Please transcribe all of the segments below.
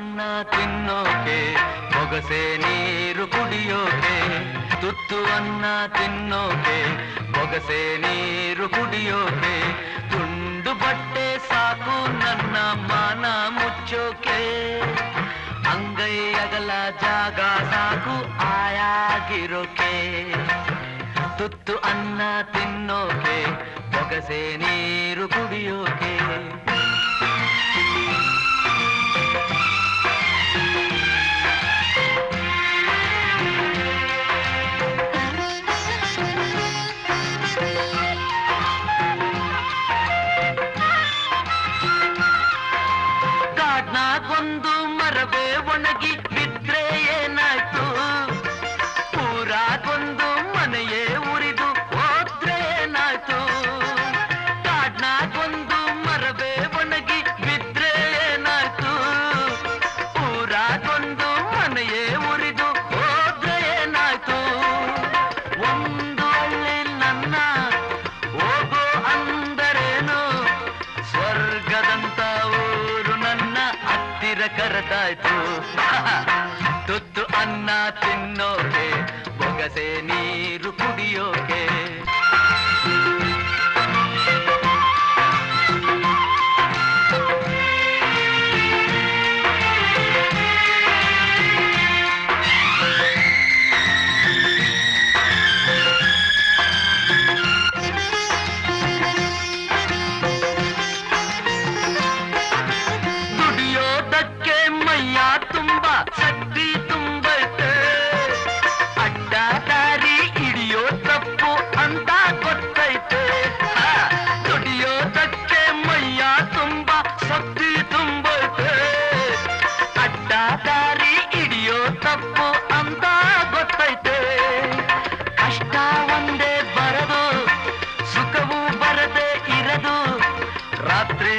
ಅನ್ನ ತಿನ್ನೋಕೆ ಬೊಗಸೆ ನೀರು ಕುಡಿಯೋಕೆ, ತುತ್ತು ಅನ್ನ ತಿನ್ನೋಕೆ ಬೊಗಸೆ ನೀರು ಕುಡಿಯೋಕೆ, ತುಂಡು ಬಟ್ಟೆ ಸಾಕು ನನ್ನ ಮಾನ ಮುಚ್ಚೋಕೆ. ಅಂಗೈ ಅಗಲ ಜಾಗ ಸಾಕು ಆಯಾಗಿರೋಕೆ. ತುತ್ತು ಅನ್ನ ತಿನ್ನೋಕೆ ಬೊಗಸೆ ನೀರು ಕುಡಿಯೋಕೆ. ಕರೆದಾಯ್ತು. ತುತ್ತು ಅನ್ನ ತಿನ್ನೋಕೆ ಬೊಗಸೆ ನೀರು ಕುಡಿಯೋಕೆ.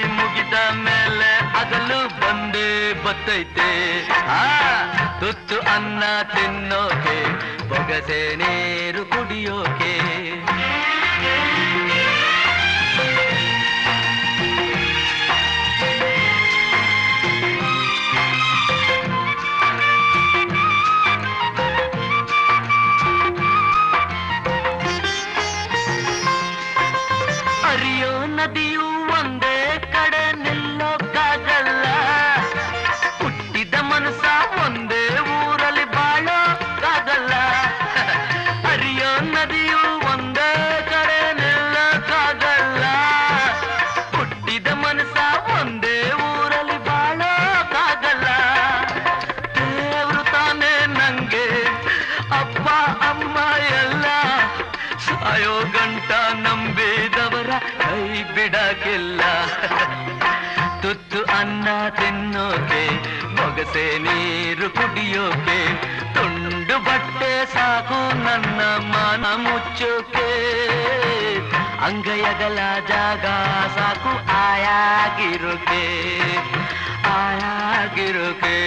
ಮುಗಿದ ಮೇಲೆ ಅದಲು ಬಂದೇ ಬತ್ತೈತೆ. ಆ ತುತ್ತು ಅನ್ನ ತಿನ್ನೋಕೆ ಬೊಗಸೆ ನೀರು ಕುಡಿಯೋಕೆ. ನದಿಯು ಒಂದೇ ಕೈ ಬಿಡಕ್ಕಿಲ್ಲ ತುತ್ತು ಅನ್ನ ತಿನ್ನೋಕೆ, ಬೊಗಸೆ ನೀರು ಕುಡಿಯೋಕೆ, ತುಂಡು ಬಟ್ಟೆ ಸಾಕು ನನ್ನ ಮನ ಮುಚ್ಚೋಕೆ. ಅಂಗೈಯಗಲ ಜಾಗ ಸಾಕು, ಆಯಾಗಿರೋಕೆ ಆಯಾಗಿರೋಕೆ.